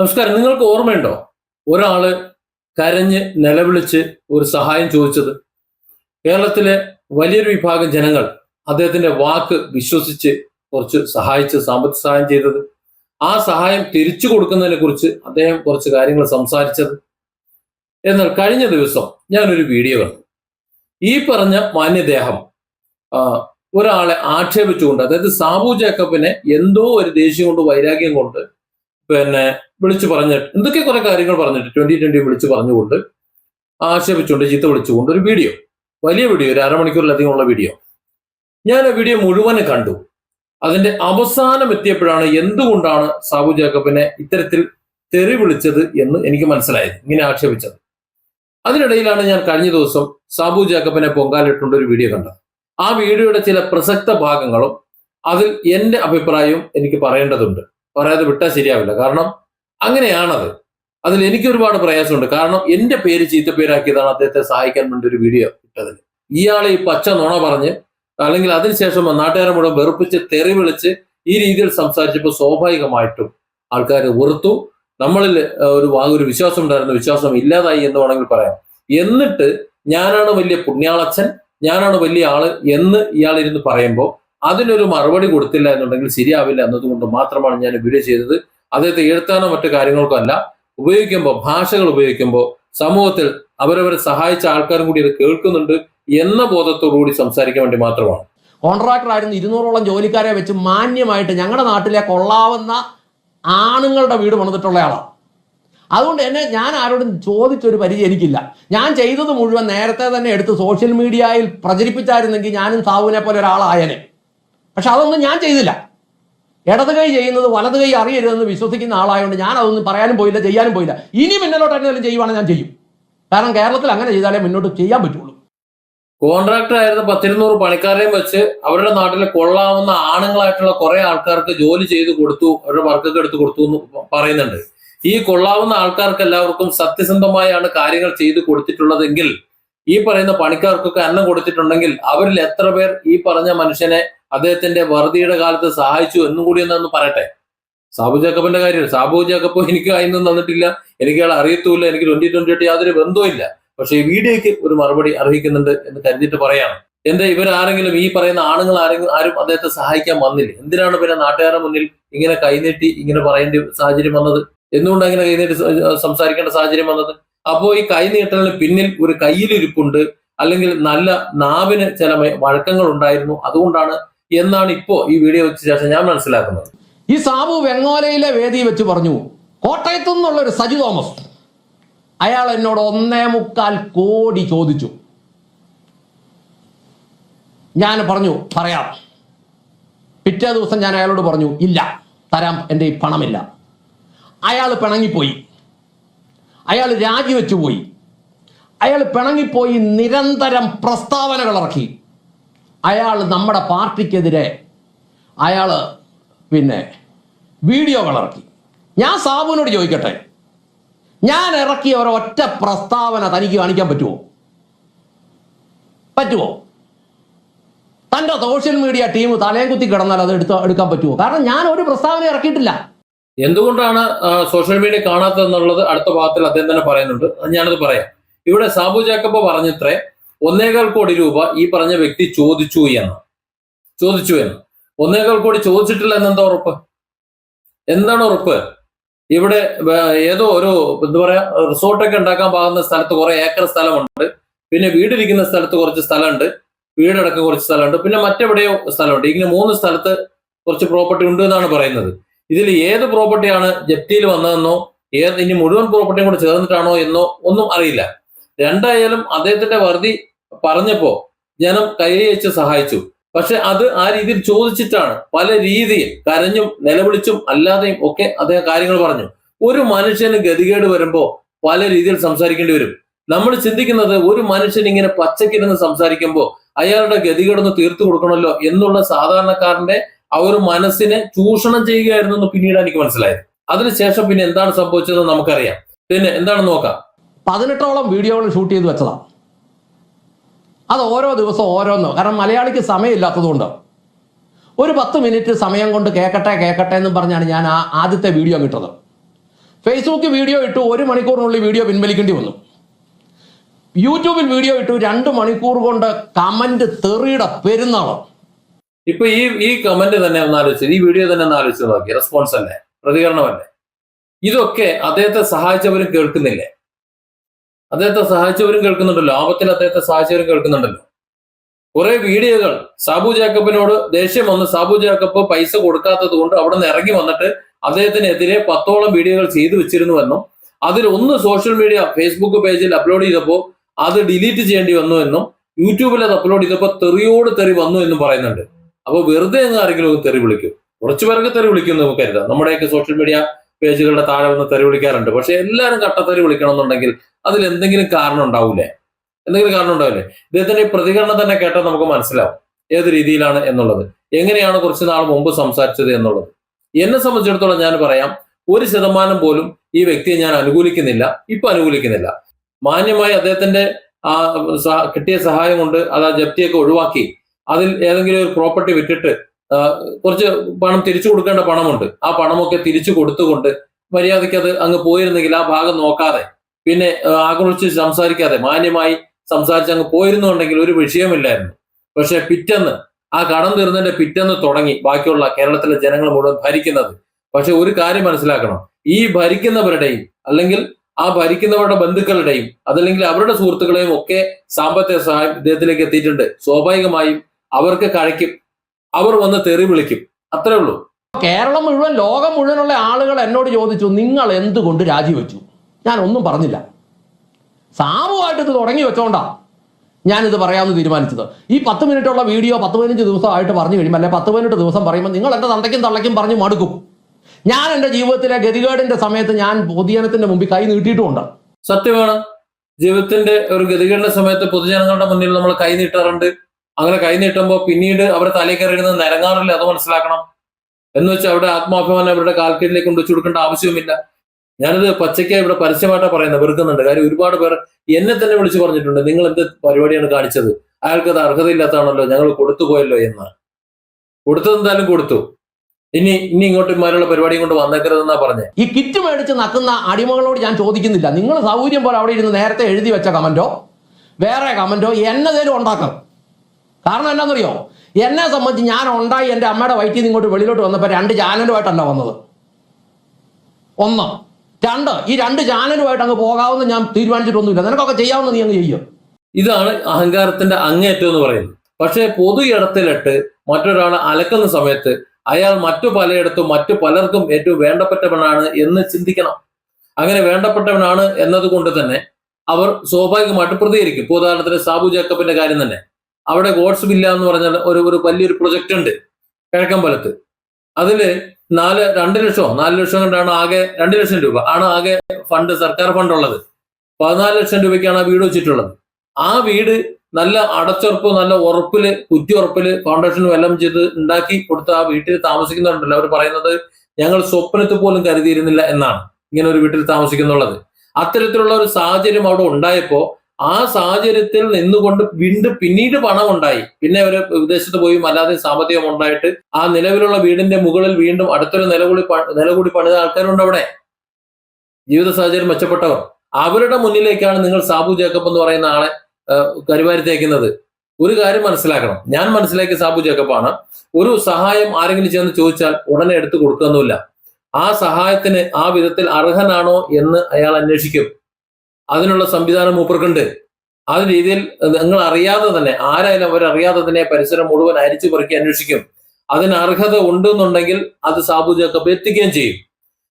നമസ്കാരം. നിങ്ങൾക്ക് ഓർമ്മയുണ്ടോ? ഒരാൾ കരഞ്ഞ് നിലവിളിച്ച് ഒരു സഹായം ചോദിച്ചത്. കേരളത്തിലെ വലിയൊരു വിഭാഗം ജനങ്ങൾ അദ്ദേഹത്തിന്റെ വാക്ക് വിശ്വസിച്ച് കുറച്ച് സഹായിച്ച് സാമ്പത്തിക സഹായം ചെയ്തത്. ആ സഹായം തിരിച്ചു കൊടുക്കുന്നതിനെ കുറിച്ച് അദ്ദേഹം കുറച്ച് കാര്യങ്ങൾ സംസാരിച്ചത്. എന്നാൽ കഴിഞ്ഞ ദിവസം ഞാനൊരു വീഡിയോ കണ്ടു. ഈ പറഞ്ഞ മാന്യദേഹം ഒരാളെ ആക്ഷേപിച്ചുകൊണ്ട് അതായത് സാബു ജേക്കബിനെ എന്തോ ഒരു ദേഷ്യം കൊണ്ട് വൈരാഗ്യം കൊണ്ട് പിന്നെ വിളിച്ചു പറഞ്ഞിട്ട് എന്തൊക്കെ കുറെ കാര്യങ്ങൾ പറഞ്ഞിട്ട് ട്വന്റി ട്വന്റി വിളിച്ചു പറഞ്ഞുകൊണ്ട് ആക്ഷേപിച്ചുകൊണ്ട് ചീത്ത വിളിച്ചുകൊണ്ട് ഒരു വീഡിയോ വലിയ വീഡിയോ ഒരു അരമണിക്കൂറിലധികം ഉള്ള വീഡിയോ ഞാൻ ആ വീഡിയോ മുഴുവൻ കണ്ടു. അതിന്റെ അവസാനം എത്തിയപ്പോഴാണ് എന്തുകൊണ്ടാണ് സാബു ജേക്കബിനെ ഇത്തരത്തിൽ തെറി വിളിച്ചത് എന്ന് എനിക്ക് മനസ്സിലായത്. ഇങ്ങനെ ആക്ഷേപിച്ചത്. അതിനിടയിലാണ് ഞാൻ കഴിഞ്ഞ ദിവസം സാബു ജേക്കബിനെ പൊങ്കാലിട്ടുണ്ട് ഒരു വീഡിയോ കണ്ടത്. ആ വീഡിയോയുടെ ചില പ്രസക്ത ഭാഗങ്ങളും അതിൽ എന്റെ അഭിപ്രായവും എനിക്ക് പറയേണ്ടതുണ്ട്. പറയാതെ വിട്ടാൽ ശരിയാവില്ല. കാരണം അങ്ങനെയാണത്. അതിൽ എനിക്ക് ഒരുപാട് പ്രയാസമുണ്ട്. കാരണം എന്റെ പേര് ചീത്തപ്പേരാക്കിയതാണ് അദ്ദേഹത്തെ സഹായിക്കാൻ വേണ്ടി ഒരു വീഡിയോ ഇട്ടതിൽ ഇയാളെ ഈ പച്ച നുണ പറഞ്ഞ് അല്ലെങ്കിൽ അതിനുശേഷം നാട്ടുകാരെ മുഴുവൻ വെറുപ്പിച്ച് തെറി വിളിച്ച് ഈ രീതിയിൽ സംസാരിച്ചപ്പോൾ സ്വാഭാവികമായിട്ടും ആൾക്കാർ വെറുത്തു. നമ്മളിൽ ഒരു ഒരു വിശ്വാസം ഉണ്ടായിരുന്നു. വിശ്വാസം ഇല്ലാതായി എന്ന് വേണമെങ്കിൽ പറയാം. എന്നിട്ട് ഞാനാണ് വലിയ പുണ്യാളച്ഛൻ ഞാനാണ് വലിയ ആൾ എന്ന് ഇയാൾ ഇരുന്ന് പറയുമ്പോൾ അതിനൊരു മറുപടി കൊടുത്തില്ല എന്നുണ്ടെങ്കിൽ ശരിയാവില്ല എന്നതുകൊണ്ട് മാത്രമാണ് ഞാൻ വീഡിയോ ചെയ്തത്. അദ്ദേഹത്തെ എഴുത്താനോ മറ്റു കാര്യങ്ങൾക്കോ അല്ല ഉപയോഗിക്കുമ്പോൾ ഭാഷകൾ ഉപയോഗിക്കുമ്പോൾ സമൂഹത്തിൽ അവരവരെ സഹായിച്ച ആൾക്കാരും കൂടി ഇത് കേൾക്കുന്നുണ്ട് എന്ന ബോധത്തോടുകൂടി സംസാരിക്കാൻ വേണ്ടി മാത്രമാണ്. കോൺട്രാക്ടർ ആയിരുന്നു ഇരുന്നൂറോളം ജോലിക്കാരെ വെച്ച് മാന്യമായിട്ട് ഞങ്ങളുടെ നാട്ടിലെ കൊള്ളാവുന്ന ആണുങ്ങളുടെ വീട് പണിതിട്ടുള്ള ആളാണ് അതുകൊണ്ട് എന്നെ ഞാൻ ആരോടും ചോദിച്ചൊരു പരിചയം എനിക്കില്ല. ഞാൻ ചെയ്തത് മുഴുവൻ നേരത്തെ തന്നെ എടുത്ത് സോഷ്യൽ മീഡിയയിൽ പ്രചരിപ്പിച്ചായിരുന്നെങ്കിൽ ഞാനും സാവുവിനെ പോലെ ഒരാളായനെ. പക്ഷെ അതൊന്നും ഞാൻ ചെയ്തില്ല. ഇടത് കൈ ചെയ്യുന്നത് വലത് കൈ അറിയരുതെന്ന് വിശ്വസിക്കുന്ന ആളായതുകൊണ്ട് ഞാൻ അതൊന്നും പറയാനും പോയില്ല ചെയ്യാനും പോയില്ല. ഇനി മുന്നിലോട്ട് ചെയ്യുവാണെങ്കിൽ ഞാൻ ചെയ്യും. കാരണം കേരളത്തിൽ അങ്ങനെ ചെയ്താലേ മുന്നോട്ട് ചെയ്യാൻ പറ്റുള്ളൂ. കോൺട്രാക്ടർ ആയിരുന്ന പത്തിരുന്നൂറ് പണിക്കാരെയും വെച്ച് അവരുടെ നാട്ടിലെ കൊള്ളാവുന്ന ആണുങ്ങളായിട്ടുള്ള കുറെ ആൾക്കാർക്ക് ജോലി ചെയ്ത് കൊടുത്തു അവരുടെ വർക്കൊക്കെ എടുത്തു കൊടുത്തു എന്ന് പറയുന്നുണ്ട്. ഈ കൊള്ളാവുന്ന ആൾക്കാർക്ക് എല്ലാവർക്കും സത്യസന്ധമായാണ് കാര്യങ്ങൾ ചെയ്തു കൊടുത്തിട്ടുള്ളതെങ്കിൽ ഈ പറയുന്ന പണിക്കാർക്കൊക്കെ അന്നം കൊടുത്തിട്ടുണ്ടെങ്കിൽ അവരിൽ എത്ര പേർ ഈ പറഞ്ഞ മനുഷ്യനെ അദ്ദേഹത്തിന്റെ വറുതിയുടെ കാലത്ത് സഹായിച്ചു എന്നും കൂടി എന്നൊന്ന് പറയട്ടെ. സാബു ജേക്കബിന്റെ കാര്യം സാബു ജേക്കബ് എനിക്ക് അതിനൊന്നും തന്നിട്ടില്ല എനിക്ക് അയാൾ അറിയത്തുമില്ല എനിക്ക് ട്വന്റി ട്വന്റി ആയിട്ട് യാതൊരു ബന്ധവും ഇല്ല പക്ഷെ ഈ വീഡിയോയ്ക്ക് ഒരു മറുപടി അർഹിക്കുന്നുണ്ട് എന്ന് കരുതിയിട്ട് പറയാണ്. എന്താ ഇവരാരെങ്കിലും ഈ പറയുന്ന ആണുങ്ങൾ ആരെങ്കിലും ആരും അദ്ദേഹത്തെ സഹായിക്കാൻ വന്നില്ല? എന്തിനാണ് പിന്നെ നാട്ടുകാരുടെ മുന്നിൽ ഇങ്ങനെ കൈനീട്ടി ഇങ്ങനെ പറയേണ്ട സാഹചര്യം വന്നത്? എന്തുകൊണ്ട് അങ്ങനെ കൈനീട്ടി സംസാരിക്കേണ്ട സാഹചര്യം വന്നത്? അപ്പോ ഈ കൈ നീട്ടലിന് പിന്നിൽ ഒരു കയ്യിലിരിപ്പുണ്ട്. അല്ലെങ്കിൽ നല്ല നാവിന് ചില വഴക്കങ്ങൾ ഉണ്ടായിരുന്നു അതുകൊണ്ടാണ് എന്നാണ് ഇപ്പോ ഈ വീഡിയോ വെച്ച ശേഷം ഞാൻ മനസ്സിലാക്കുന്നത്. ഈ സാബു വെങ്ങോലയിലെ വേദി വെച്ച് പറഞ്ഞു കോട്ടയത്തു നിന്നുള്ള ഒരു സജി തോമസ് അയാൾ എന്നോട് ഒന്നേ മുക്കാൽ കോടി ചോദിച്ചു. ഞാൻ പറഞ്ഞു പറയാം. പിറ്റേ ദിവസം ഞാൻ അയാളോട് പറഞ്ഞു ഇല്ല തരാം എന്റെ ഈ പണമില്ല. അയാൾ പിണങ്ങിപ്പോയി. അയാൾ രാജിവെച്ചു പോയി. അയാൾ പിണങ്ങിപ്പോയി നിരന്തരം പ്രസ്താവനകൾ ഇറക്കി അയാൾ നമ്മുടെ പാർട്ടിക്കെതിരെ അയാൾ പിന്നെ വീഡിയോകൾ ഇറക്കി ഞാൻ സാബുവിനോട് ചോദിക്കട്ടെ? ഞാൻ ഇറക്കിയ ഒരൊറ്റ പ്രസ്താവന തനിക്ക് കാണിക്കാൻ പറ്റുമോ പറ്റുമോ തന്റെ സോഷ്യൽ മീഡിയ ടീം തലയും കുത്തി കിടന്നാൽ അത് എടുത്ത് എടുക്കാൻ പറ്റുമോ കാരണം ഞാൻ ഒരു പ്രസ്താവന ഇറക്കിയിട്ടില്ല. എന്തുകൊണ്ടാണ് സോഷ്യൽ മീഡിയ കാണാത്തതെന്നുള്ളത് അടുത്ത ഭാഗത്തിൽ അദ്ദേഹം തന്നെ പറയുന്നുണ്ട്. ഞാനത് പറയാം. ഇവിടെ സാബു ജാക്കബ് പറഞ്ഞത്രേ ഒന്നേകാൽ കോടി രൂപ ഈ പറഞ്ഞ വ്യക്തി ചോദിച്ചു എന്ന് ചോദിച്ചു എന്ന്. ഒന്നേകാൽ കോടി ചോദിച്ചിട്ടില്ല എന്നെന്താ ഉറപ്പ്? എന്താണ് ഉറപ്പ്? ഇവിടെ ഏതോ ഒരു എന്താ പറയാ റിസോർട്ടൊക്കെ ഉണ്ടാക്കാൻ പാകുന്ന സ്ഥലത്ത് കുറെ ഏക്കർ സ്ഥലമുണ്ട്. പിന്നെ വീടിരിക്കുന്ന സ്ഥലത്ത് കുറച്ച് സ്ഥലമുണ്ട്. വീടടക്കം കുറച്ച് സ്ഥലമുണ്ട്. പിന്നെ മറ്റെവിടെയോ സ്ഥലമുണ്ട്. ഇങ്ങനെ മൂന്ന് സ്ഥലത്ത് കുറച്ച് പ്രോപ്പർട്ടി ഉണ്ട് എന്നാണ് പറയുന്നത്. ഇതിൽ ഏത് പ്രോപ്പർട്ടിയാണ് ജപ്തിയിൽ വന്നതെന്നോ ഏത് ഇനി മുഴുവൻ പ്രോപ്പർട്ടിയും കൂടെ ചേർന്നിട്ടാണോ എന്നോ ഒന്നും അറിയില്ല. രണ്ടായാലും അദ്ദേഹത്തിന്റെ വറുതി പറഞ്ഞപ്പോ ജനം കൈയച്ച് സഹായിച്ചു. പക്ഷെ അത് ആ രീതിയിൽ ചോദിച്ചിട്ടാണ് പല രീതിയിൽ കരഞ്ഞും നിലവിളിച്ചും അല്ലാതെയും ഒക്കെ അദ്ദേഹം കാര്യങ്ങൾ പറഞ്ഞു. ഒരു മനുഷ്യന് ഗതികേട് വരുമ്പോ പല രീതിയിൽ സംസാരിക്കേണ്ടി വരും. നമ്മൾ ചിന്തിക്കുന്നത് ഒരു മനുഷ്യൻ ഇങ്ങനെ പച്ചക്കിരുന്ന് സംസാരിക്കുമ്പോൾ അയാളുടെ ഗതികേടൊന്ന് തീർത്തു കൊടുക്കണമല്ലോ എന്നുള്ള സാധാരണക്കാരന്റെ ആ ഒരു മനസ്സിനെ ചൂഷണം ചെയ്യുകയായിരുന്നു എന്ന് പിന്നീട് എനിക്ക് മനസ്സിലായത്. അതിനുശേഷം പിന്നെ എന്താണ് സംഭവിച്ചതെന്ന് നമുക്കറിയാം. പിന്നെ എന്താണെന്ന് നോക്കാം. പതിനെട്ടോളം വീഡിയോകൾ ഷൂട്ട് ചെയ്ത് വെച്ചതാണ് അത് ഓരോ ദിവസവും ഓരോന്ന്. കാരണം മലയാളിക്ക് സമയമില്ലാത്തതുകൊണ്ട്. ഒരു പത്ത് മിനിറ്റ് സമയം കൊണ്ട് കേൾക്കട്ടെ കേൾക്കട്ടെ എന്ന് പറഞ്ഞാണ് ഞാൻ ആ ആദ്യത്തെ വീഡിയോ കിട്ടത് ഫേസ്ബുക്കിൽ വീഡിയോ ഇട്ടു ഒരു മണിക്കൂറിനുള്ളിൽ വീഡിയോ പിൻവലിക്കേണ്ടി വന്നു. യൂട്യൂബിൽ വീഡിയോ ഇട്ടു രണ്ട് മണിക്കൂർ കൊണ്ട് കമന്റ് തെറിയുടെ പെരുന്നാളം. ഇപ്പൊ ഈ ഈ കമന്റ് തന്നെ ഒന്ന് ആലോചിച്ചത് ഈ വീഡിയോ തന്നെ ഒന്ന് ആലോചിച്ച് നോക്കി. റെസ്പോൺസ് അല്ലേ? പ്രതികരണമല്ലേ ഇതൊക്കെ അദ്ദേഹത്തെ സഹായിച്ചവരും കേൾക്കുന്നില്ലേ? അദ്ദേഹത്തെ സഹായിച്ചവരും കേൾക്കുന്നുണ്ടല്ലോ. ആപത്തിൽ അദ്ദേഹത്തെ സഹായിച്ചവരും കേൾക്കുന്നുണ്ടല്ലോ. കുറെ വീഡിയോകൾ. സാബു ജാക്കബിനോട് ദേഷ്യം വന്ന് സാബു ജാക്കബ് പൈസ കൊടുക്കാത്തത് കൊണ്ട് അവിടെ നിന്ന് ഇറങ്ങി വന്നിട്ട് അദ്ദേഹത്തിനെതിരെ പത്തോളം വീഡിയോകൾ ചെയ്തു വെച്ചിരുന്നുവെന്നും അതിൽ ഒന്ന് സോഷ്യൽ മീഡിയ ഫേസ്ബുക്ക് പേജിൽ അപ്ലോഡ് ചെയ്തപ്പോൾ അത് ഡിലീറ്റ് ചെയ്യേണ്ടി വന്നു എന്നും യൂട്യൂബിൽ അത് അപ്ലോഡ് ചെയ്തപ്പോൾ തെറിയോട് തെറി വന്നു എന്നും പറയുന്നുണ്ട്. അപ്പൊ വെറുതെ എന്ന് ആരെങ്കിലും ഒന്ന് തെറി വിളിക്കും. കുറച്ചു പേർക്ക് തെറി വിളിക്കും നമുക്ക് കരുതാം. നമ്മുടെയൊക്കെ സോഷ്യൽ മീഡിയ പേജുകളുടെ താഴെ വന്ന് തെറി വിളിക്കാറുണ്ട്. പക്ഷെ എല്ലാവരും കട്ടത്തെറി വിളിക്കണം എന്നുണ്ടെങ്കിൽ അതിൽ എന്തെങ്കിലും കാരണം ഉണ്ടാവില്ലേ എന്തെങ്കിലും കാരണം ഉണ്ടാവില്ലേ? ഇദ്ദേഹത്തിന്റെ പ്രതികരണം തന്നെ കേട്ടാൽ നമുക്ക് മനസ്സിലാവും. ഏത് രീതിയിലാണ് എന്നുള്ളത്. എങ്ങനെയാണ് കുറച്ച് നാൾ മുമ്പ് സംസാരിച്ചത് എന്നുള്ളത്. എന്നെ സംബന്ധിച്ചിടത്തോളം ഞാൻ പറയാം ഒരു ശതമാനം പോലും ഈ വ്യക്തിയെ ഞാൻ അനുകൂലിക്കുന്നില്ല. ഇപ്പൊ അനുകൂലിക്കുന്നില്ല. മാന്യമായി അദ്ദേഹത്തിന്റെ ആ കിട്ടിയ സഹായം കൊണ്ട് അത് ആ ജപ്തിയൊക്കെ ഒഴിവാക്കി അതിൽ ഏതെങ്കിലും ഒരു പ്രോപ്പർട്ടി വിറ്റിട്ട് കുറച്ച് പണം തിരിച്ചു കൊടുക്കേണ്ട പണമുണ്ട്. ആ പണമൊക്കെ തിരിച്ചു കൊടുത്തുകൊണ്ട് മര്യാദയ്ക്ക് അത് അങ്ങ് പോയിരുന്നെങ്കിൽ ആ ഭാഗം നോക്കാതെ പിന്നെ ആക്രമിച്ച് സംസാരിക്കാതെ മാന്യമായി സംസാരിച്ച് അങ്ങ് പോയിരുന്നുണ്ടെങ്കിൽ ഒരു വിഷയമില്ലായിരുന്നു. പക്ഷെ പിറ്റെന്ന് ആ കടം തീർന്നതിന്റെ പിറ്റെന്ന് തുടങ്ങി ബാക്കിയുള്ള കേരളത്തിലെ ജനങ്ങൾ മുഴുവൻ ഭരിക്കുന്നത്. പക്ഷെ ഒരു കാര്യം മനസ്സിലാക്കണം. ഈ ഭരിക്കുന്നവരുടെയും അല്ലെങ്കിൽ ആ ഭരിക്കുന്നവരുടെ ബന്ധുക്കളുടെയും അതല്ലെങ്കിൽ അവരുടെ സുഹൃത്തുക്കളെയും ഒക്കെ സാമ്പത്തിക സഹായം ഇദ്ദേഹത്തിലേക്ക് എത്തിയിട്ടുണ്ട്. സ്വാഭാവികമായും അവർക്ക് കഴിക്കും അവർ വന്ന് തെറി വിളിക്കും. അത്രേ ഉള്ളൂ. കേരളം മുഴുവൻ ലോകം മുഴുവനുള്ള ആളുകൾ എന്നോട് ചോദിച്ചു നിങ്ങൾ എന്തുകൊണ്ട് രാജിവെച്ചു? ഞാൻ ഒന്നും പറഞ്ഞില്ല. സാമുവായിട്ട് ഇത് തുടങ്ങി വെച്ചോണ്ടാ ഞാനിത് പറയാമെന്ന് തീരുമാനിച്ചത്. ഈ പത്ത് മിനിറ്റുള്ള വീഡിയോ പത്ത് പതിനഞ്ച് ദിവസമായിട്ട് പറഞ്ഞു കഴിയുമ്പോൾ അല്ലെ പത്ത് പതിനെട്ട് ദിവസം പറയുമ്പോൾ നിങ്ങൾ എന്റെ തന്തയ്ക്കും തള്ളയ്ക്കും പറഞ്ഞ് മടുക്കും. ഞാൻ എന്റെ ജീവിതത്തിലെ ഗതികേടിന്റെ സമയത്ത് ഞാൻ പൊതുജനത്തിന്റെ മുമ്പിൽ കൈ നീട്ടിയിട്ടുമുണ്ട്. സത്യമാണ്. ജീവിതത്തിന്റെ ഒരു ഗതികേടിന്റെ സമയത്ത് പൊതുജനങ്ങളുടെ മുന്നിൽ നമ്മൾ കൈ നീട്ടാറുണ്ട്. അങ്ങനെ കൈ പിന്നീട് അവരെ തലയിൽ കയറിയിരുന്നത് നിരങ്ങാറില്ല അത് മനസ്സിലാക്കണം. എന്ന് വെച്ചാൽ അവിടെ ആത്മാഭിമാനം അവരുടെ കൊണ്ട് വെച്ചു കൊടുക്കേണ്ട ആവശ്യവുമില്ല. ഞാനത് പച്ചയ്ക്ക് ഇവിടെ പരസ്യമായിട്ടാണ് പറയുന്നത് വെറുക്കുന്നുണ്ട്. കാര്യം ഒരുപാട് പേർ എന്നെ തന്നെ വിളിച്ചു പറഞ്ഞിട്ടുണ്ട് നിങ്ങൾ എന്ത് പരിപാടിയാണ് കാണിച്ചത്? അയാൾക്ക് അത് അർഹതയില്ലാത്തതാണല്ലോ ഞങ്ങൾ കൊടുത്തു പോയല്ലോ എന്ന്. കൊടുത്തത് എന്തായാലും കൊടുത്തു. ഇനി ഇനി ഇങ്ങോട്ട് ഇമാരുള്ള പരിപാടിയും കൊണ്ട് വന്നേക്കരുതെന്നാ പറഞ്ഞത് ഈ കിറ്റ് മേടിച്ച് നക്കുന്ന അടിമകളോട് ഞാൻ ചോദിക്കുന്നില്ല. നിങ്ങൾ സൗകര്യം പോലെ അവിടെ ഇരുന്ന് നേരത്തെ എഴുതി വെച്ച കമന്റോ? വേറെ കമന്റോ? എന്നതേലും ഉണ്ടാക്കാം കാരണം എന്താണെന്നറിയോ? എന്നെ സംബന്ധിച്ച് ഞാൻ ഉണ്ടായി എന്റെ അമ്മയുടെ വയറ്റിൽ നിന്ന് ഇങ്ങോട്ട് വെളിയിലോട്ട് വന്നപ്പോൾ രണ്ട് ചാനലുമായിട്ടല്ല വന്നത്. ഒന്ന്. രണ്ട്. ഈ രണ്ട് ചാനലുമായിട്ട് അങ്ങ് പോകാവുന്ന ഞാൻ തീരുമാനിച്ചിട്ടൊന്നുമില്ല. നിനക്കൊക്കെ ചെയ്യാവുന്ന നീ അങ്ങ് ചെയ്യും. ഇതാണ് അഹങ്കാരത്തിന്റെ അങ്ങേറ്റം എന്ന് പറയുന്നത്. പക്ഷേ പൊതു ഇടത്തിലിട്ട് മറ്റൊരാളെ അലക്കുന്ന സമയത്ത് അയാൾ മറ്റു പലയിടത്തും മറ്റു പലർക്കും ഏറ്റവും വേണ്ടപ്പെട്ടവനാണ് എന്ന് ചിന്തിക്കണം. അങ്ങനെ വേണ്ടപ്പെട്ടവനാണ് എന്നതുകൊണ്ട് തന്നെ അവർ സ്വാഭാവികമായിട്ട് പ്രതികരിക്കും. ഉദാഹരണത്തിന് സാബു ജേക്കബിന്റെ കാര്യം തന്നെ. അവിടെ ഗോഡ്സ് ബില്ല എന്ന് പറഞ്ഞ ഒരു ഒരു വലിയൊരു പ്രൊജക്റ്റ് ഉണ്ട് കിഴക്കമ്പലത്ത് അതിൽ നാല് രണ്ട് ലക്ഷമോ നാല് ലക്ഷം കൊണ്ടാണ് ആകെ രണ്ട് ലക്ഷം രൂപ ആണ് ആകെ ഫണ്ട് സർക്കാർ ഫണ്ട് ഉള്ളത്. പതിനാല് ലക്ഷം രൂപയ്ക്കാണ് ആ വീട് വെച്ചിട്ടുള്ളത്. ആ വീട് നല്ല അടച്ചുറപ്പ് നല്ല ഉറപ്പിൽ കുറ്റി ഉറപ്പിൽ ഫൗണ്ടേഷനും എല്ലാം ചെയ്ത് ഉണ്ടാക്കി കൊടുത്ത ആ വീട്ടിൽ താമസിക്കുന്നുണ്ടല്ലോ. അവർ പറയുന്നത് ഞങ്ങൾ സ്വപ്നത്തിൽ പോലും കരുതിയിരുന്നില്ല എന്നാണ് ഇങ്ങനെ ഒരു വീട്ടിൽ താമസിക്കുന്നുള്ളത്. അത്തരത്തിലുള്ള ഒരു സാഹചര്യം അവിടെ ഉണ്ടായപ്പോ ആ സാഹചര്യത്തിൽ നിന്നുകൊണ്ട് വീണ്ടും പിന്നീട് പണം ഉണ്ടായി പിന്നെ അവർ വിദേശത്ത് പോയി അല്ലാതെ സാമ്പത്തികം ഉണ്ടായിട്ട് ആ നിലവിലുള്ള വീടിന്റെ മുകളിൽ വീണ്ടും അടുത്തൊരു നിലകൂടി നിലകൂടി പണിത ആൾക്കാരുണ്ട് അവിടെ. ജീവിത സാഹചര്യം മെച്ചപ്പെട്ടവർ. അവരുടെ മുന്നിലേക്കാണ് നിങ്ങൾ സാബു ജേക്കബ് എന്ന് പറയുന്ന ആളെ കരുവാരി തേക്കുന്നത്. ഒരു കാര്യം മനസ്സിലാക്കണം. ഞാൻ മനസ്സിലാക്കിയ സാബു ജേക്കബാണ്. ഒരു സഹായം ആരെങ്കിലും ചെന്ന് ചോദിച്ചാൽ ഉടനെ എടുത്തു കൊടുക്കുന്നില്ല ആ സഹായത്തിന് ആ വിധത്തിൽ അർഹനാണോ എന്ന് അയാൾ അന്വേഷിക്കും. അതിനുള്ള സംവിധാനം മൂപ്പർക്കുണ്ട്. ആ രീതിയിൽ നിങ്ങൾ അറിയാതെ തന്നെ ആരായാലും അവരറിയാതെ തന്നെ പരിസരം മുഴുവൻ അരിച്ചു പെറുക്കി അന്വേഷിക്കും. അതിന് അർഹത ഉണ്ടെന്നുണ്ടെങ്കിൽ അത് സാബു ജേക്കബ് എത്തിക്കുകയും ചെയ്യും.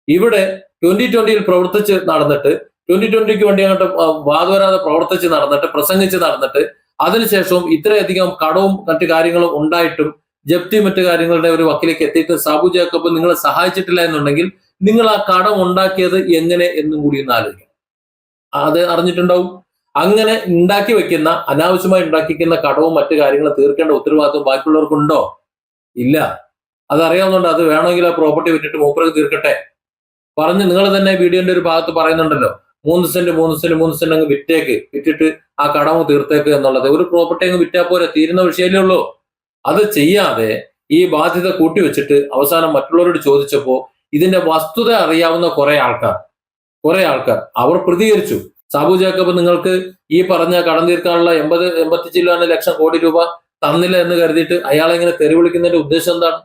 ഇവിടെ ട്വന്റി ട്വന്റിയിൽ പ്രവർത്തിച്ച് നടന്നിട്ട് ട്വന്റി ട്വന്റിക്ക് വേണ്ടി അങ്ങോട്ട് വാദവരാതെ പ്രവർത്തിച്ച് നടന്നിട്ട് പ്രസംഗിച്ച് നടന്നിട്ട് അതിനുശേഷവും ഇത്രയധികം കടവും മറ്റു കാര്യങ്ങളും ഉണ്ടായിട്ടും ജപ്തി മറ്റു കാര്യങ്ങളുടെ ഒരു വക്കിലേക്ക് എത്തിയിട്ട് സാബു ജേക്കബ് നിങ്ങളെ സഹായിച്ചിട്ടില്ല എന്നുണ്ടെങ്കിൽ നിങ്ങൾ ആ കടം ഉണ്ടാക്കിയത് എങ്ങനെ എന്നും കൂടി ഒന്ന് ആലോചിക്കണം. അത് അറിഞ്ഞിട്ടുണ്ടാവും. അങ്ങനെ ഉണ്ടാക്കി വെക്കുന്ന അനാവശ്യമായി ഉണ്ടാക്കിക്കുന്ന കടവും മറ്റു കാര്യങ്ങളും തീർക്കേണ്ട ഉത്തരവാദിത്വം ബാക്കിയുള്ളവർക്കുണ്ടോ? ഇല്ല. അതറിയാവുന്നുണ്ട് അത് വേണമെങ്കിൽ ആ പ്രോപ്പർട്ടി വിറ്റിട്ട് മൂപ്പർക്ക് തീർക്കട്ടെ. പറഞ്ഞ് നിങ്ങൾ തന്നെ വീഡിയോന്റെ ഒരു ഭാഗത്ത് പറയുന്നുണ്ടല്ലോ. മൂന്ന് സെന്റ് മൂന്ന് സെന്റ് മൂന്ന് സെന്റ് അങ്ങ് വിറ്റേക്ക്. വിറ്റിട്ട് ആ കടമ തീർത്തേക്ക് എന്നുള്ളത്. ഒരു പ്രോപ്പർട്ടി അങ്ങ് വിറ്റാ പോലെ തീരുന്ന വിഷയമല്ലേ ഉള്ളൂ. അത് ചെയ്യാതെ ഈ ബാധ്യത കൂട്ടിവെച്ചിട്ട് അവസാനം മറ്റുള്ളവരോട് ചോദിച്ചപ്പോൾ ഇതിന്റെ വസ്തുത അറിയാവുന്ന കുറെ ആൾക്കാർ. കുറെ ആൾക്കാർ. അവർ പ്രതികരിച്ചു. സാബു ജേക്കബ് നിങ്ങൾക്ക് ഈ പറഞ്ഞ കടം തീർക്കാനുള്ള എൺപത് എൺപത്തി ചില്ലാന ലക്ഷം കോടി രൂപ തന്നില്ല എന്ന് കരുതിയിട്ട് അയാളെ ഇങ്ങനെ തെരുവിളിക്കുന്നതിന്റെ ഉദ്ദേശം എന്താണ്?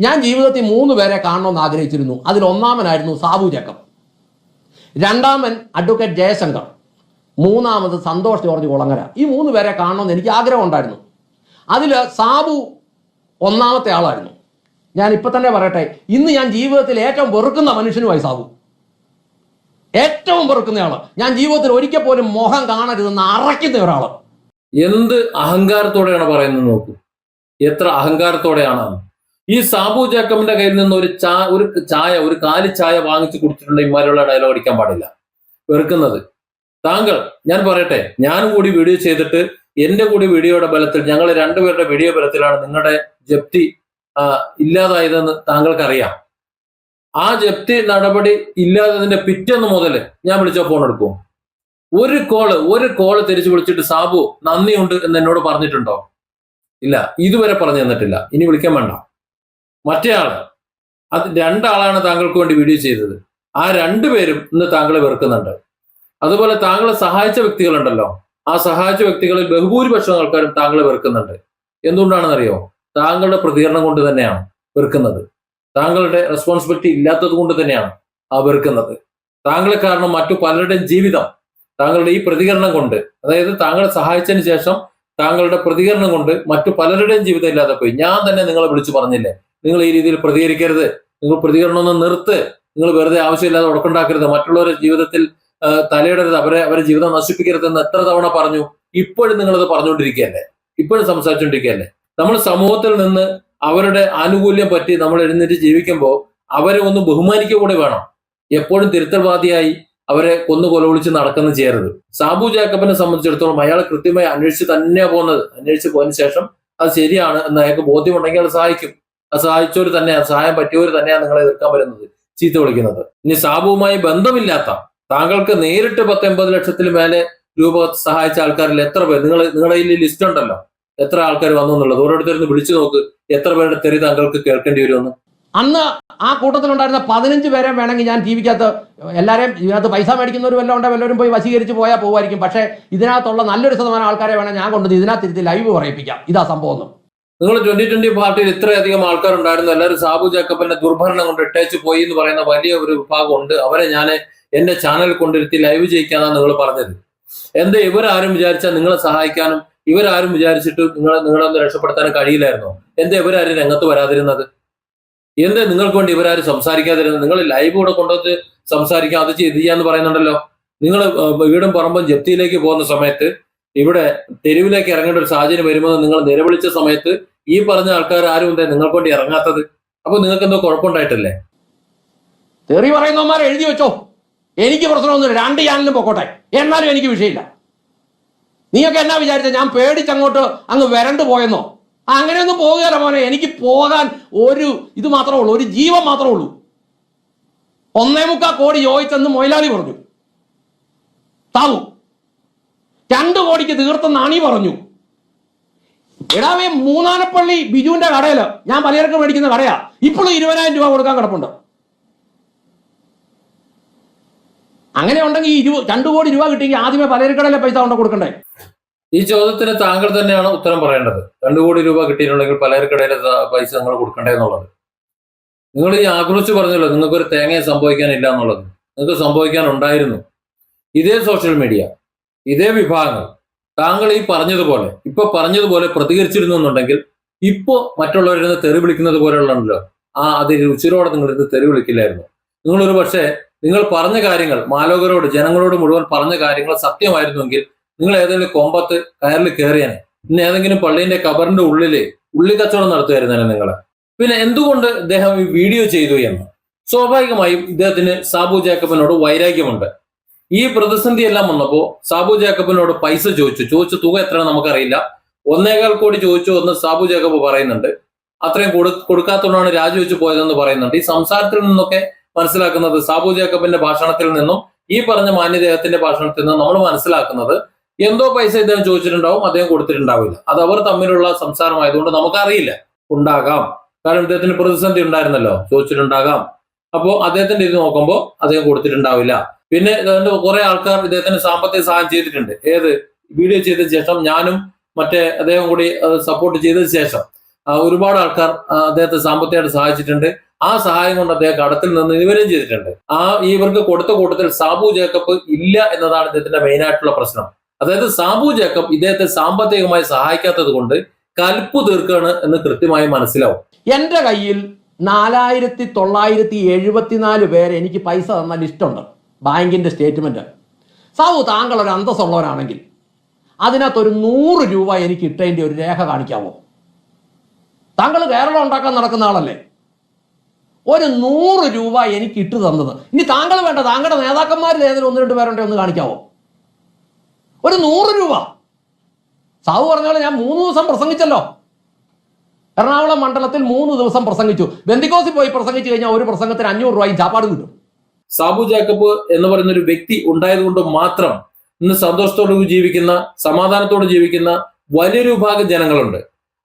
ഞാൻ ജീവിതത്തിൽ മൂന്ന് പേരെ കാണണമെന്ന് ആഗ്രഹിച്ചിരുന്നു. അതിൽ ഒന്നാമനായിരുന്നു സാബു ജേക്കബ്. രണ്ടാമൻ അഡ്വക്കേറ്റ് ജയശങ്കർ. മൂന്നാമത് സന്തോഷ് ജോർജ് കുളങ്ങര. ഈ മൂന്ന് പേരെ കാണണമെന്ന് എനിക്ക് ആഗ്രഹം ഉണ്ടായിരുന്നു. അതിൽ സാബു ഒന്നാമത്തെ ആളായിരുന്നു. ഞാൻ ഇപ്പം തന്നെ പറയട്ടെ ഇന്ന് ഞാൻ ജീവിതത്തിൽ ഏറ്റവും വെറുക്കുന്ന മനുഷ്യനുമായി സാബു. ഏറ്റവും പൊറുക്കുന്നയാൾ ഞാൻ ജീവിതത്തിൽ ഒരിക്കൽ പോലും മോഹം കാണരുതെന്ന് അറയ്ക്കുന്ന ഒരാൾ. എന്ത് അഹങ്കാരത്തോടെയാണ് പറയുന്നത് നോക്കൂ. എത്ര അഹങ്കാരത്തോടെയാണ്. ഈ സാബു ജേക്കബിന്റെ കയ്യിൽ നിന്ന് ഒരു ചാ ഒരു ചായ ഒരു കാലി ചായ വാങ്ങിച്ചു കുടിച്ചിട്ടുണ്ട് ഇമാരുള്ള ഡയലോഗ് അടിക്കാൻ പാടില്ല. വെറുക്കുന്നത്. താങ്കൾ ഞാൻ പറയട്ടെ ഞാനും കൂടി വീഡിയോ ചെയ്തിട്ട് എന്റെ കൂടി വീഡിയോയുടെ ബലത്തിൽ ഞങ്ങൾ രണ്ടുപേരുടെ വീഡിയോ ബലത്തിലാണ് നിങ്ങളുടെ ജപ്തി ഇല്ലാതായതെന്ന് താങ്കൾക്കറിയാം. ആ ജപ്തി നടപടി ഇല്ലാത്തതിന്റെ പിറ്റേന്ന് മുതൽ ഞാൻ വിളിച്ച ഫോൺ എടുക്കും. ഒരു കോൾ ഒരു കോൾ തിരിച്ചു വിളിച്ചിട്ട് സാബു നന്ദിയുണ്ട് എന്ന് എന്നോട് പറഞ്ഞിട്ടുണ്ടോ? ഇല്ല ഇതുവരെ പറഞ്ഞു തന്നിട്ടില്ല. ഇനി വിളിക്കാൻ വേണ്ട. മറ്റേ ആൾ അത് രണ്ടാളാണ് താങ്കൾക്ക് വേണ്ടി വീഡിയോ ചെയ്തത്. ആ രണ്ടുപേരും ഇന്ന് താങ്കളെ വെറുക്കുന്നുണ്ട്. അതുപോലെ താങ്കളെ സഹായിച്ച വ്യക്തികളുണ്ടല്ലോ. ആ സഹായിച്ച വ്യക്തികളിൽ ബഹുഭൂരിപക്ഷം ആൾക്കാരും താങ്കളെ വെറുക്കുന്നുണ്ട്. എന്തുകൊണ്ടാണെന്നറിയോ? താങ്കളുടെ പ്രതികരണം കൊണ്ട് തന്നെയാണ് വെറുക്കുന്നത്. താങ്കളുടെ റെസ്പോൺസിബിലിറ്റി ഇല്ലാത്തത് കൊണ്ട് തന്നെയാണ് ആ വെറുക്കുന്നത്. താങ്കളെ കാരണം മറ്റു പലരുടെയും ജീവിതം താങ്കളുടെ ഈ പ്രതികരണം കൊണ്ട് അതായത് താങ്കളെ സഹായിച്ചതിന് ശേഷം താങ്കളുടെ പ്രതികരണം കൊണ്ട് മറ്റു പലരുടെയും ജീവിതം ഇല്ലാതെ പോയി. ഞാൻ തന്നെ നിങ്ങളെ വിളിച്ചു പറഞ്ഞില്ലേ നിങ്ങൾ ഈ രീതിയിൽ പ്രതികരിക്കരുത് നിങ്ങൾ പ്രതികരണം ഒന്ന് നിർത്ത് നിങ്ങൾ വെറുതെ ആവശ്യമില്ലാതെ ഉടക്കുണ്ടാക്കരുത് മറ്റുള്ളവരുടെ ജീവിതത്തിൽ തലയിടരുത് അവരെ അവരെ ജീവിതം നശിപ്പിക്കരുത് എന്ന് എത്ര തവണ പറഞ്ഞു ഇപ്പോഴും നിങ്ങളത് പറഞ്ഞുകൊണ്ടിരിക്കുകയല്ലേ? ഇപ്പോഴും സംസാരിച്ചുകൊണ്ടിരിക്കുകയല്ലേ? നമ്മൾ സമൂഹത്തിൽ നിന്ന് അവരുടെ ആനുകൂല്യം പറ്റി നമ്മൾ എഴുന്നേറ്റ് ജീവിക്കുമ്പോൾ അവരെ ഒന്ന് ബഹുമാനിക്കുക കൂടെ വേണം. എപ്പോഴും തിരുത്തൽവാദിയായി അവരെ കൊന്നു കൊലവിളിച്ച് നടക്കുന്ന ചെയ്യരുത്. സാബു ജാക്കബിനെ സംബന്ധിച്ചിടത്തോളം അയാൾ കൃത്യമായി അന്വേഷിച്ച് തന്നെയാണ് പോകുന്നത്. അന്വേഷിച്ച് പോയതിനു ശേഷം അത് ശരിയാണ് എന്ന് അയാൾക്ക് ബോധ്യമുണ്ടെങ്കിൽ അത് സഹായിക്കും. അത് സഹായിച്ചവർ തന്നെയാണ് സഹായം പറ്റിയവർ തന്നെയാണ് നിങ്ങളെ എതിർക്കാൻ വരുന്നത് ചീത്ത വിളിക്കുന്നത്. ഇനി സാബുവുമായി ബന്ധമില്ലാത്ത താങ്കൾക്ക് നേരിട്ട് പത്തൊമ്പത് ലക്ഷത്തിൽ മേലെ രൂപ സഹായിച്ച ആൾക്കാരിൽ എത്ര പേര് നിങ്ങൾ നിങ്ങളുടെ ഈ ലിസ്റ്റ് ഉണ്ടല്ലോ. എത്ര ആൾക്കാർ വന്നു എന്നുള്ളത്? ഓരോരുത്തരും വിളിച്ചു നോക്ക്. എത്ര പേരുടെ തെറി താങ്കൾക്ക് കേൾക്കേണ്ടി വരുമെന്ന്. അന്ന് ആ കൂട്ടത്തിലുണ്ടായിരുന്ന പതിനഞ്ച് പേരെ വേണമെങ്കിൽ ഞാൻ ടി വിക്കകത്ത് എല്ലാവരെയും ഇതിനകത്ത് പൈസ മേടിക്കുന്നവരും വല്ലതും ഉണ്ടെങ്കിൽ എല്ലാവരും പോയി വശീകരിച്ച് പോയാൽ പോകുമായിരിക്കും. പക്ഷേ ഇതിനകത്തുള്ള നല്ലൊരു ശതമാനം ആൾക്കാരെ വേണം ഞാൻ കൊണ്ടത് ഇതിനകത്ത് ഇരുത്തി ലൈവ് പറയിപ്പിക്കാം. ഇതാ സംഭവം നിങ്ങൾ ട്വന്റി ട്വന്റി പാർട്ടിയിൽ ഇത്രയധികം ആൾക്കാരുണ്ടായിരുന്നു. എല്ലാവരും സാബു ജാക്കബിന്റെ ദുർഭരണം കൊണ്ട് ഇട്ടേച്ച് പോയി എന്ന് പറയുന്ന വലിയ ഒരു വിഭാഗം ഉണ്ട്. അവരെ ഞാൻ എന്റെ ചാനൽ കൊണ്ടിരുത്തി ലൈവ് ചെയ്യിക്കാന്നാണ് നിങ്ങൾ പറഞ്ഞത്. എന്താ ഇവരാരും വിചാരിച്ചാൽ നിങ്ങളെ സഹായിക്കാനും ഇവരാരും വിചാരിച്ചിട്ട് നിങ്ങളെ നിങ്ങളൊന്ന് രക്ഷപ്പെടുത്താൻ കഴിയില്ലായിരുന്നോ? എന്താ ഇവരാരും രംഗത്ത് വരാതിരുന്നത്? എന്താ നിങ്ങൾക്ക് വേണ്ടി ഇവരാരും സംസാരിക്കാതിരുന്നത്? നിങ്ങൾ ലൈവ് കൂടെ കൊണ്ടുവന്ന് സംസാരിക്കാം അത് ചെയ്ത് ചെയ്യാന്ന് പറയുന്നുണ്ടല്ലോ. നിങ്ങൾ വീടും പറമ്പും ജപ്തിയിലേക്ക് പോകുന്ന സമയത്ത് ഇവിടെ തെരുവിലേക്ക് ഇറങ്ങേണ്ട ഒരു സാഹചര്യം വരുമ്പോൾ നിങ്ങൾ നിലവിളിച്ച സമയത്ത് ഈ പറഞ്ഞ ആൾക്കാർ ആരും എന്താ നിങ്ങൾക്ക് വേണ്ടി ഇറങ്ങാത്തത്? അപ്പൊ നിങ്ങൾക്ക് എന്തോ കുഴപ്പമുണ്ടായിട്ടല്ലേ? തെറി പറയുന്നവന്മാരെ എഴുതി വെച്ചോ. എനിക്ക് പ്രശ്നമൊന്നുമില്ല. രണ്ട് ചാനലും പൊക്കോട്ടെ. എന്നാലും എനിക്ക് വിഷയമില്ല. നീയൊക്കെ എന്നാ വിചാരിച്ച? ഞാൻ പേടിച്ചങ്ങോട്ട് അങ്ങ് വരണ്ടു പോയെന്നോ? അങ്ങനെയൊന്നും പോകുകയല്ല മോനെ. എനിക്ക് പോകാൻ ഒരു ഇത് മാത്രമേ ഉള്ളൂ. ഒരു ജീവൻ മാത്രമേ ഉള്ളൂ. ഒന്നേ മുക്കാൽ കോടി ചോദിച്ചെന്ന് മൊയിലാളി പറഞ്ഞു. താവു. രണ്ടു കോടിക്ക് തീർത്തെന്നാണ് ഈ പറഞ്ഞു. എടാവേ മൂന്നാനപ്പള്ളി ബിജുവിന്റെ കടയിൽ ഞാൻ പലചരക്ക് മേടിക്കുന്ന കടയാ. ഇപ്പോഴും ഇരുപതിനായിരം രൂപ കൊടുക്കാൻ കിടപ്പുണ്ട്. അങ്ങനെ ഉണ്ടെങ്കിൽ ഇരുപത് രണ്ടു കോടി രൂപ കിട്ടിയെങ്കിൽ ആദ്യമേ പലചരക്കടയിലെ പൈസ കൊണ്ട് കൊടുക്കണ്ടേ? ഈ ചോദ്യത്തിന് താങ്കൾ തന്നെയാണ് ഉത്തരം പറയേണ്ടത്. രണ്ടു കോടി രൂപ കിട്ടിയിട്ടുണ്ടെങ്കിൽ പലചരക്കടയിലെ പൈസ നിങ്ങൾ കൊടുക്കണ്ടേ എന്നുള്ളത്. നിങ്ങൾ ഈ ആക്രോശിച്ച് പറഞ്ഞല്ലോ നിങ്ങൾക്കൊരു തേങ്ങയെ സംഭവിക്കാനില്ല എന്നുള്ളത്. നിങ്ങൾക്ക് സംഭവിക്കാനുണ്ടായിരുന്നു. ഇതേ സോഷ്യൽ മീഡിയ ഇതേ വിഭാഗങ്ങൾ താങ്കൾ ഈ പറഞ്ഞതുപോലെ ഇപ്പൊ പറഞ്ഞതുപോലെ പ്രതികരിച്ചിരുന്നു എന്നുണ്ടെങ്കിൽ ഇപ്പോ മറ്റുള്ളവരിൽ നിന്ന് തെറി വിളിക്കുന്നത് പോലെയുള്ളല്ലോ ആ അതിൽ ഉച്ചരോടെ നിങ്ങളിരുന്ന് തെറി വിളിക്കില്ലായിരുന്നു. നിങ്ങളൊരു പക്ഷേ നിങ്ങൾ പറഞ്ഞ കാര്യങ്ങൾ മാലോകരോട് ജനങ്ങളോട് മുഴുവൻ പറഞ്ഞ കാര്യങ്ങൾ സത്യമായിരുന്നുവെങ്കിൽ നിങ്ങൾ ഏതെങ്കിലും കൊമ്പത്ത് കയറിൽ കയറിയാനെ. ഇന്ന് ഏതെങ്കിലും പള്ളീന്റെ കബറിന്റെ ഉള്ളിൽ ഉള്ളി കച്ചവടം നടത്തുമായിരുന്നേ നിങ്ങൾ പിന്നെ എന്തുകൊണ്ട് ഇദ്ദേഹം ഈ വീഡിയോ ചെയ്തു എന്ന്? സ്വാഭാവികമായും ഇദ്ദേഹത്തിന് സാബു ജേക്കബിനോട് വൈരാഗ്യമുണ്ട്. ഈ പ്രതിസന്ധി എല്ലാം വന്നപ്പോ സാബു ജേക്കബിനോട് പൈസ ചോദിച്ചു. ചോദിച്ച തുക എത്രയാണ് നമുക്കറിയില്ല. ഒന്നേകാൽ കോടി ചോദിച്ചു എന്ന് സാബു ജേക്കബ് പറയുന്നുണ്ട്. അത്രയും കൊടു കൊടുക്കാത്തതുകൊണ്ടാണ് രാജിവെച്ച് പോയതെന്ന് പറയുന്നുണ്ട്. ഈ സംസാരത്തിൽ നിന്നൊക്കെ മനസ്സിലാക്കുന്നത് സാബു ജേക്കബിന്റെ ഭാഷണത്തിൽ നിന്നും ഈ പറഞ്ഞ മാന്യദേഹത്തിന്റെ ഭാഷണത്തിൽ നിന്നും നമ്മൾ മനസ്സിലാക്കുന്നത് എന്തോ പൈസ ഇദ്ദേഹം ചോദിച്ചിട്ടുണ്ടാവും അദ്ദേഹം കൊടുത്തിട്ടുണ്ടാവില്ല. അത് അവർ തമ്മിലുള്ള സംസാരമായതുകൊണ്ട് നമുക്കറിയില്ല. ഉണ്ടാകാം. കാരണം ഇദ്ദേഹത്തിന് പ്രതിസന്ധി ഉണ്ടായിരുന്നല്ലോ ചോദിച്ചിട്ടുണ്ടാകാം. അപ്പോ അദ്ദേഹത്തിന്റെ ഇത് നോക്കുമ്പോൾ അദ്ദേഹം കൊടുത്തിട്ടുണ്ടാവില്ല. പിന്നെ ഇദ്ദേഹത്തിന്റെ കുറെ ആൾക്കാർ ഇദ്ദേഹത്തിന് സാമ്പത്തിക സഹായം ചെയ്തിട്ടുണ്ട്. ഏത്? വീഡിയോ ചെയ്ത ശേഷം ഞാനും മറ്റേ അദ്ദേഹം കൂടി സപ്പോർട്ട് ചെയ്തതിനു ശേഷം ഒരുപാട് ആൾക്കാർ അദ്ദേഹത്തെ സാമ്പത്തികമായിട്ട് സഹായിച്ചിട്ടുണ്ട്. ആ സഹായം കൊണ്ട് അദ്ദേഹം കടത്തിൽ നിന്ന് നിവരം ചെയ്തിട്ടുണ്ട്. ആ ഇവർക്ക് കൊടുത്ത കൂട്ടത്തിൽ സാബു ജേക്കബ് ഇല്ല എന്നതാണ് ഇദ്ദേഹത്തിന്റെ മെയിൻ ആയിട്ടുള്ള പ്രശ്നം. അതായത് സാബു ജേക്കബ് ഇദ്ദേഹത്തെ സാമ്പത്തികമായി സഹായിക്കാത്തത് കൊണ്ട് കൽപ്പ് തീർക്കാണ് എന്ന് കൃത്യമായി മനസ്സിലാവും. എന്റെ കയ്യിൽ നാലായിരത്തി തൊള്ളായിരത്തി എഴുപത്തിനാല് പേര് എനിക്ക് പൈസ തന്ന ലിസ്റ്റുണ്ട് ബാങ്കിന്റെ സ്റ്റേറ്റ്മെന്റ്. സാബു താങ്കൾ ഒരു അന്തസ്സുള്ളവരാണെങ്കിൽ അതിനകത്തൊരു നൂറ് രൂപ എനിക്ക് ഇട്ടതിന്റെ ഒരു രേഖ കാണിക്കാമോ താങ്കൾ കേരളം ഉണ്ടാക്കാൻ നടക്കുന്ന ആളല്ലേ? ഒരു നൂറ് രൂപ എനിക്ക് ഇട്ട് തന്നത്. ഇനി താങ്കൾ വേണ്ട താങ്കളുടെ നേതാക്കന്മാരിൽ ഏതെങ്കിലും ഒന്ന് രണ്ട് പേരുണ്ടെ ഒന്ന് കാണിക്കാവോ? ഒരു നൂറ് രൂപ. സാവു പറഞ്ഞോളെ ഞാൻ മൂന്ന് ദിവസം പ്രസംഗിച്ചല്ലോ. എറണാകുളം മണ്ഡലത്തിൽ മൂന്ന് ദിവസം പ്രസംഗിച്ചു. ബന്ദിക്കോസിൽ പോയി പ്രസംഗിച്ചു കഴിഞ്ഞാൽ ഒരു പ്രസംഗത്തിന് അഞ്ഞൂറ് രൂപയും ചാപ്പാട് കിട്ടും. സാബു ജാക്കബ് എന്ന് പറയുന്ന ഒരു വ്യക്തി ഉണ്ടായതുകൊണ്ട് മാത്രം ഇന്ന് സന്തോഷത്തോടെ ജീവിക്കുന്ന സമാധാനത്തോടെ ജീവിക്കുന്ന വലിയൊരു വിഭാഗം ജനങ്ങളുണ്ട്.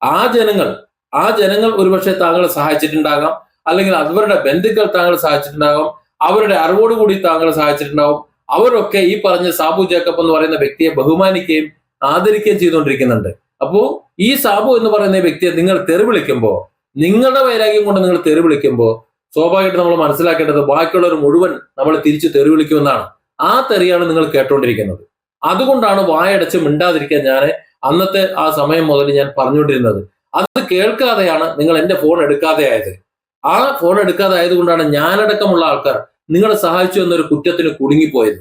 ആ ജനങ്ങൾ ആ ജനങ്ങൾ ഒരുപക്ഷെ താങ്കളെ സഹായിച്ചിട്ടുണ്ടാകാം. അല്ലെങ്കിൽ അവരുടെ ബന്ധുക്കൾ താങ്കൾ സഹായിച്ചിട്ടുണ്ടാകും അവരുടെ അറിവോട് കൂടി സഹായിച്ചിട്ടുണ്ടാകും അവരൊക്കെ ഈ പറഞ്ഞ സാബു ജേക്കബ് എന്ന് പറയുന്ന വ്യക്തിയെ ബഹുമാനിക്കുകയും ആദരിക്കുകയും ചെയ്തുകൊണ്ടിരിക്കുന്നുണ്ട്. അപ്പോൾ ഈ സാബു എന്ന് പറയുന്ന വ്യക്തിയെ നിങ്ങൾ തെറി വിളിക്കുമ്പോൾ നിങ്ങളുടെ വൈരാഗ്യം കൊണ്ട് നിങ്ങൾ തെറി വിളിക്കുമ്പോൾ സ്വാഭാവികമായിട്ട് നമ്മൾ മനസ്സിലാക്കേണ്ടത് ബാക്കിയുള്ളവർ മുഴുവൻ നമ്മൾ തിരിച്ച് തെറി വിളിക്കുമെന്നാണ് ആ തെറിയാണ് നിങ്ങൾ കേട്ടോണ്ടിരിക്കുന്നത് അതുകൊണ്ടാണ് വായടച്ച് മിണ്ടാതിരിക്കാൻ ഞാൻ അന്നത്തെ ആ സമയം മുതൽ ഞാൻ പറഞ്ഞുകൊണ്ടിരുന്നത്. അത് കേൾക്കാതെയാണ് നിങ്ങൾ എന്റെ ഫോൺ എടുക്കാതെ ആയത് ആ ഫോൺ എടുക്കാതായത് കൊണ്ടാണ് ഞാനടക്കമുള്ള ആൾക്കാർ നിങ്ങളെ സഹായിച്ചു എന്നൊരു കുറ്റത്തിന് കുടുങ്ങിപ്പോയത്.